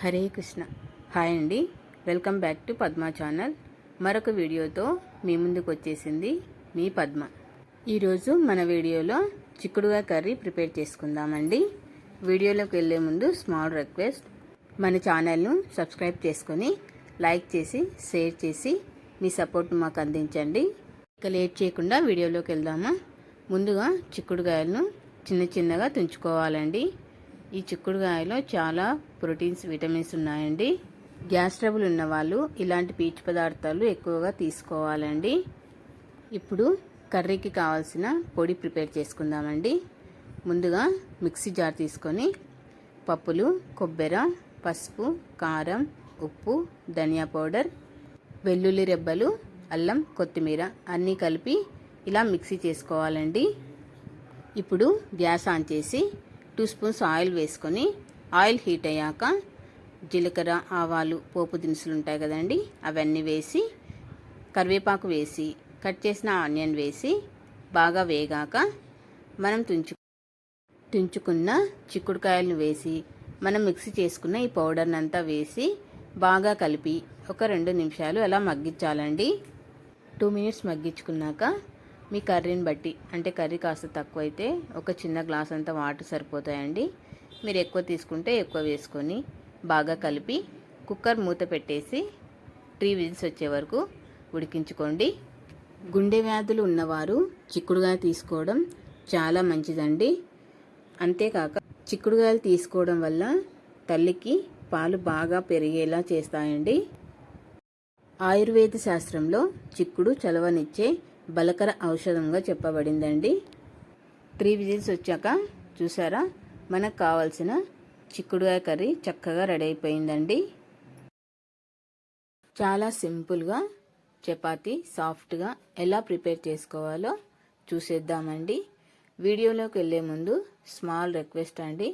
Hare Krishna. Hi అండి. Welcome back to Padma channel. మరొక వీడియోతో మీ ముందుకు వచ్చేసింది మీ పద్మ. ఈరోజు మన వీడియోలో చిక్కుడుగా కర్రీ ప్రిపేర్ చేసుకుందామండి. వీడియోలోకి వెళ్ళే ముందు స్మాల్ రిక్వెస్ట్. మన ఛానల్ను సబ్స్క్రైబ్ చేసుకొని లైక్ చేసి షేర్ చేసి మీ సపోర్ట్ మాకు అందించండి. ఇక లేట్ చేయకుండా వీడియోలోకి వెళ్దామా? ముందుగా చిక్కుడుగాయలను చిన్న చిన్నగా తుంచుకోవాలండి. ఈ చిక్కుడుగాయలో చాలా ప్రోటీన్స్ విటమిన్స్ ఉన్నాయండి. గ్యాస్ ట్రబుల్ ఉన్న వాళ్ళు ఇలాంటి పీచు పదార్థాలు ఎక్కువగా తీసుకోవాలండి. ఇప్పుడు కర్రీకి కావాల్సిన పొడి ప్రిపేర్ చేసుకుందామండి. ముందుగా మిక్సీ జార్ తీసుకొని పప్పులు కొబ్బరి పసుపు కారం ఉప్పు ధనియా పౌడర్ వెల్లుల్లి రెబ్బలు అల్లం కొత్తిమీర అన్నీ కలిపి ఇలా మిక్సీ చేసుకోవాలండి. ఇప్పుడు గ్యాస్ ఆన్ చేసి టూ స్పూన్స్ ఆయిల్ వేసుకొని ఆయిల్ హీట్ అయ్యాక జీలకర్ర ఆవాలు పోపు దినుసులు ఉంటాయి కదండి అవన్నీ వేసి కరివేపాకు వేసి కట్ చేసిన ఆనియన్ వేసి బాగా వేగాక మనం తుంచు తుంచుకున్న చిక్కుడుకాయలను వేసి మనం మిక్సీ చేసుకున్న ఈ పౌడర్ని అంతా వేసి బాగా కలిపి ఒక రెండు నిమిషాలు అలా మగ్గించాలండి. టూ మినిట్స్ మగ్గించుకున్నాక మీ కర్రీని బట్టి అంటే కర్రీ కాస్త తక్కువ అయితే ఒక చిన్న గ్లాస్ అంతా వాటర్ సరిపోతాయండి. మీరు ఎక్కువ తీసుకుంటే ఎక్కువ వేసుకొని బాగా కలిపి కుక్కర్ మూత పెట్టేసి త్రీ విజిల్స్ వచ్చే వరకు ఉడికించుకోండి. గుండె వ్యాధులు ఉన్నవారు చిక్కుడుగా తీసుకోవడం చాలా మంచిదండి. అంతేకాక చిక్కుడుగాయలు తీసుకోవడం వల్ల తల్లికి పాలు బాగా పెరిగేలా చేస్తాయండి. ఆయుర్వేద శాస్త్రంలో చిక్కుడు చలవనిచ్చే బలకర ఔషధంగా చెప్పబడిందండి. త్రీ విజిల్స్ వచ్చాక చూసారా? మనకు కావాల్సిన చిక్కుడుగాయ కర్రీ చక్కగా రెడీ అయిపోయిందండి. చాలా సింపుల్గా చపాతి సాఫ్ట్గా ఎలా ప్రిపేర్ చేసుకోవాలో చూసేద్దామండి. వీడియోలోకి వెళ్ళే ముందు స్మాల్ రిక్వెస్ట్ అండి.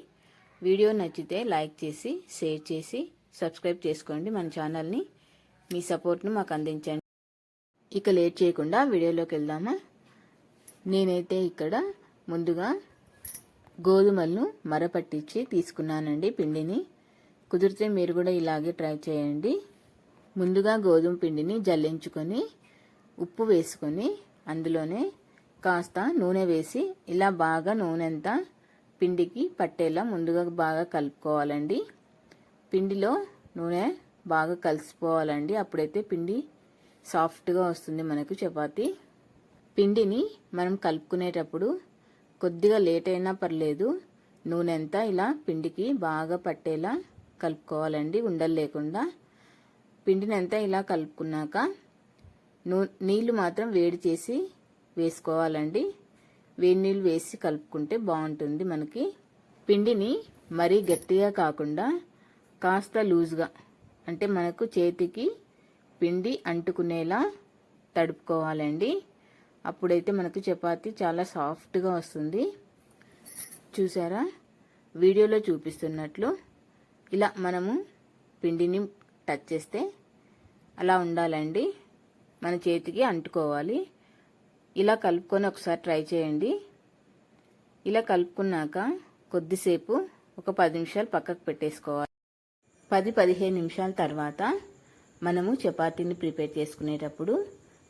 వీడియో నచ్చితే లైక్ చేసి షేర్ చేసి సబ్స్క్రైబ్ చేసుకోండి మన ఛానల్ని. మీ సపోర్ట్ను మాకు అందించండి. ఇక లేట్ చేయకుండా వీడియోలోకి వెళ్దామా? నేనైతే ఇక్కడ ముందుగా గోధుమలను మరపట్టించి తీసుకున్నానండి పిండిని. కుదిరితే మీరు కూడా ఇలాగే ట్రై చేయండి. ముందుగా గోధుమ పిండిని జల్లించుకొని ఉప్పు వేసుకొని అందులోనే కాస్త నూనె వేసి ఇలా బాగా నూనె అంతా పిండికి పట్టేలా ముందుగా బాగా కలుపుకోవాలండి. పిండిలో నూనె బాగా కలిసిపోవాలండి. అప్పుడైతే పిండి సాఫ్ట్గా వస్తుంది మనకు చపాతి. పిండిని మనం కలుపుకునేటప్పుడు కొద్దిగా లేట్ అయినా పర్లేదు. నూనె అంతా ఇలా పిండికి బాగా పట్టేలా కలుపుకోవాలండి ఉండలు లేకుండా. పిండిని అంతా ఇలా కలుపుకున్నాక నూ నీళ్ళు మాత్రం వేడి చేసి వేసుకోవాలండి. వేడి నీళ్ళు వేసి కలుపుకుంటే బాగుంటుంది మనకి. పిండిని మరీ గట్టిగా కాకుండా కాస్త లూజ్గా అంటే మనకు చేతికి పిండి అంటుకునేలా తడుపుకోవాలండి. అప్పుడైతే మనకు చపాతి చాలా సాఫ్ట్గా వస్తుంది. చూసారా? వీడియోలో చూపిస్తున్నట్లు ఇలా మనము పిండిని టచ్ చేస్తే అలా ఉండాలండి. మన చేతికి అంటుకోవాలి. ఇలా కలుపుకొని ఒకసారి ట్రై చేయండి. ఇలా కలుపుకున్నాక కొద్దిసేపు ఒక పది నిమిషాలు పక్కకు పెట్టేసుకోవాలి. పది పదిహేను నిమిషాల తర్వాత మనము చపాతీని ప్రిపేర్ చేసుకునేటప్పుడు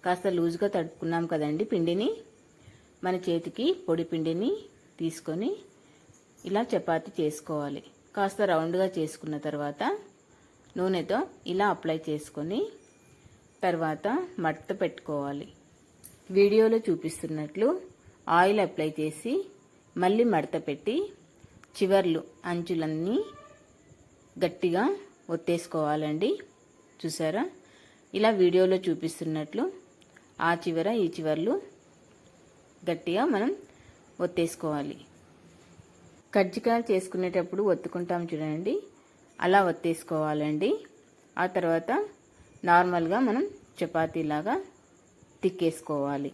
కాస్త లూజ్గా తడుపుకున్నాం కదండి పిండిని. మన చేతికి పొడి పిండిని తీసుకొని ఇలా చపాతి చేసుకోవాలి. కాస్త రౌండ్గా చేసుకున్న తర్వాత నూనెతో ఇలా అప్లై చేసుకొని తర్వాత మడత పెట్టుకోవాలి. వీడియోలో చూపిస్తున్నట్లు ఆయిల్ అప్లై చేసి మళ్ళీ మడత పెట్టి చివర్లు అంచులన్నీ గట్టిగా ఒత్తేసుకోవాలండి. చూసారా? ఇలా వీడియోలో చూపిస్తున్నట్లు ఆ చివర ఈ చివర్లు గట్టిగా మనం ఒత్తేసుకోవాలి. కజ్జికాయలు చేసుకునేటప్పుడు ఒత్తుకుంటాం చూడండి. అలా ఒత్తేసుకోవాలండి. ఆ తర్వాత నార్మల్గా మనం చపాతీలాగా తిక్కేసుకోవాలి.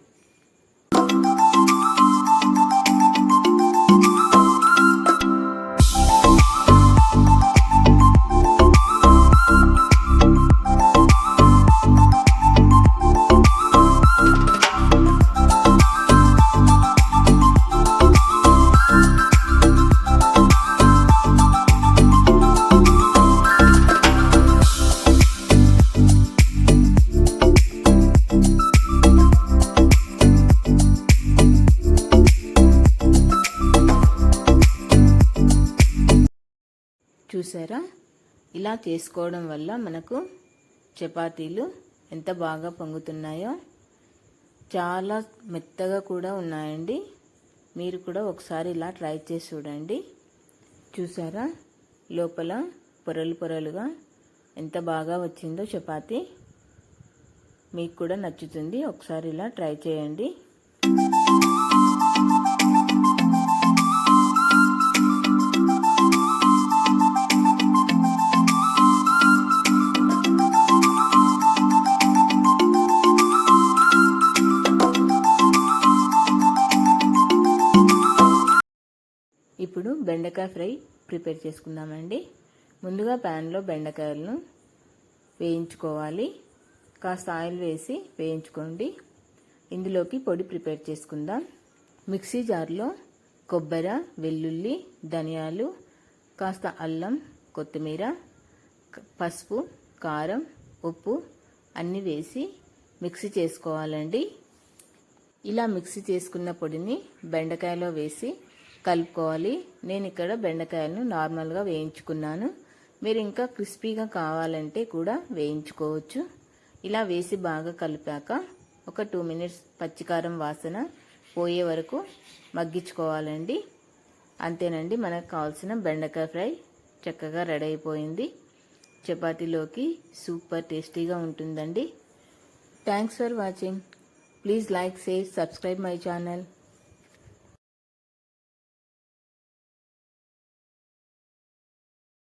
చూసారా? ఇలా చేసుకోవడం వల్ల మనకు చపాతీలు ఎంత బాగా పొంగుతున్నాయో చాలా మెత్తగా కూడా ఉన్నాయండి. మీరు కూడా ఒకసారి ఇలా ట్రై చేసి చూడండి. చూసారా? లోపల పొరలు పొరలుగా ఎంత బాగా వచ్చిందో చపాతీ. మీకు కూడా నచ్చుతుంది. ఒకసారి ఇలా ట్రై చేయండి. ఇప్పుడు బెండకాయ ఫ్రై ప్రిపేర్ చేసుకుందామండి. ముందుగా ప్యాన్లో బెండకాయలను వేయించుకోవాలి. కాస్త ఆయిల్ వేసి వేయించుకోండి. ఇందులోకి పొడి ప్రిపేర్ చేసుకుందాం. మిక్సీ జార్లో కొబ్బరి వెల్లుల్లి ధనియాలు కాస్త అల్లం కొత్తిమీర పసుపు కారం ఉప్పు అన్నీ వేసి మిక్సీ చేసుకోవాలండి. ఇలా మిక్సీ చేసుకున్న పొడిని బెండకాయలో వేసి కలుపుకోవాలి. నేను ఇక్కడ బెండకాయలను నార్మల్గా వేయించుకున్నాను. మీరు ఇంకా క్రిస్పీగా కావాలంటే కూడా వేయించుకోవచ్చు. ఇలా వేసి బాగా కలిపాక ఒక టూ మినిట్స్ పచ్చికారం వాసన పోయే వరకు మగ్గించుకోవాలండి. అంతేనండి మనకు కావాల్సిన బెండకాయ ఫ్రై చక్కగా రెడీ అయిపోయింది. చపాతీలోకి సూపర్ టేస్టీగా ఉంటుందండి. Thanks for watching please like share subscribe my channel